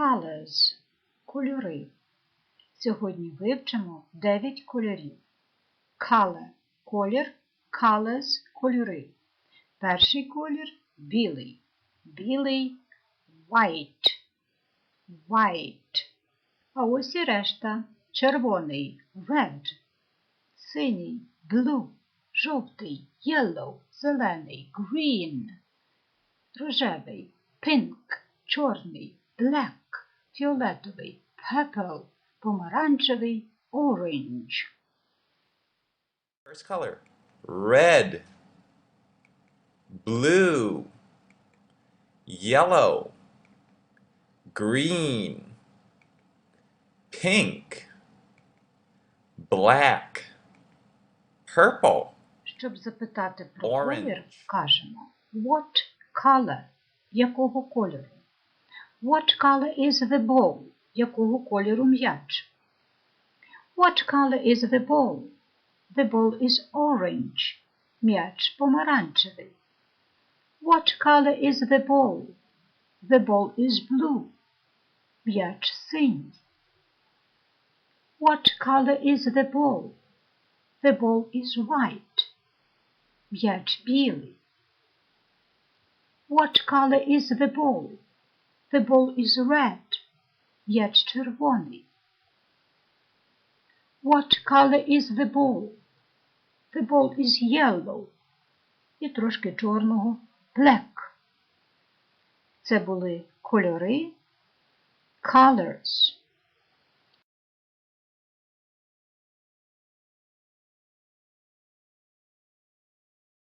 colors – кольори. Сьогодні вивчимо 9 кольорів. Color – колір, colors – кольори. Перший колір білий. Білий white. White. А ось і решта. Червоний red. Синій blue. Жовтий yellow. Зелений green. Рожевий pink. Чорний black. Фіолетовий purple. Помаранчевий orange. First color red, blue, yellow, green, pink, black, purple, Щоб запитати про колір, кажемо What color? Якого кольору? What color is the ball? Якого кольору м'яч? What color is the ball? The ball is orange. М'яч помаранчевий. What color is the ball? The ball is blue. М'яч синій. What color is the ball? The ball is white. М'яч білий. What color is the ball? The ball is red. М'яч червоний. What color is the ball? The ball is yellow. І трошки чорного black. Це були кольори colors.